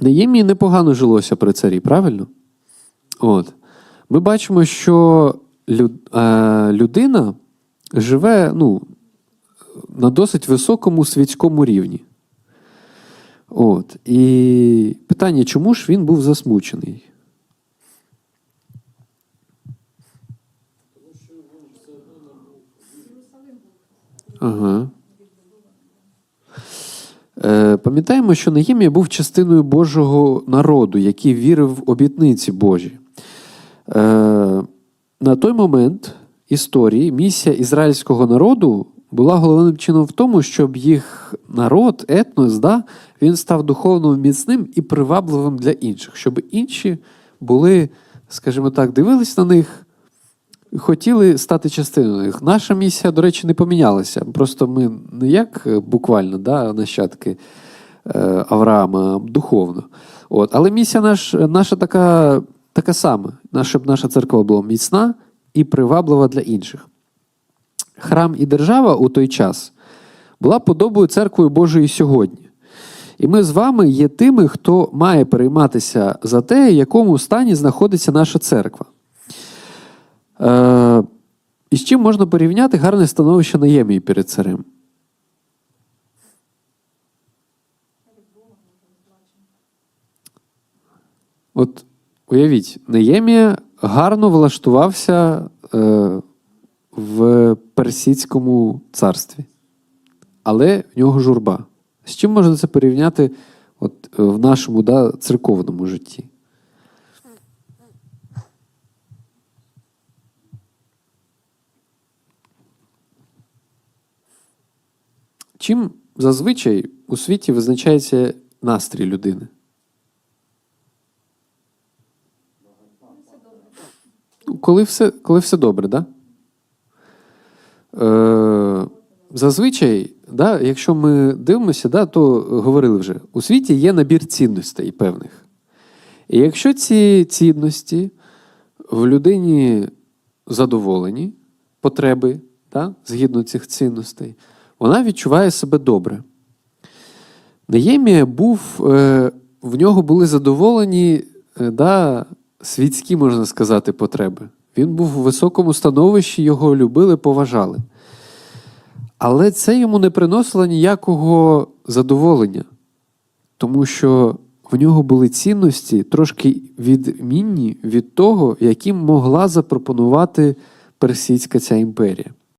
Неємії непогано жилося при царі, правильно? От. Ми бачимо, що е, людина живе ну, на досить високому світському рівні. От. І питання, чому ж він був засмучений? Ага. Е, Пам'ятаємо, що Нehemія був частиною Божого народу, який вірив в обітниці Божі. Е, на той момент історії місія ізраїльського народу була головним чином в тому, щоб їх народ, етнос, да, він став духовно міцним і привабливим для інших, щоб інші були, скажімо так, дивились на них, хотіли стати частиною них. Наша місія, до речі, не помінялася. Просто ми не як е, буквально да, нащадки е, Авраама, духовно. От. Але місія наш, наша така, така сама, щоб наша церква була міцна і приваблива для інших. Храм і держава у той час була подобою церквою Божої сьогодні. І ми з вами є тими, хто має перейматися за те, в якому стані знаходиться наша церква. Е, і з чим можна порівняти гарне становище Наємії перед царем? От уявіть, Неємія гарно влаштувався е, в персидському царстві, але в нього журба. З чим можна це порівняти от, е, в нашому да, церковному житті? Чим зазвичай у світі визначається настрій людини? Ну, Коли все, коли все добре? Да? Е, зазвичай, да, якщо ми дивимося, да, то говорили вже, у світі є набір цінностей певних. І якщо ці цінності в людині задоволені, потреби, да, згідно цих цінностей, вона відчуває себе добре. Неємія був, е, в нього були задоволені е, да, світські, можна сказати, потреби. Він був у високому становищі, його любили, поважали. Але це йому не приносило ніякого задоволення, тому що в нього були цінності трошки відмінні від того, яким могла запропонувати персидська ця імперія.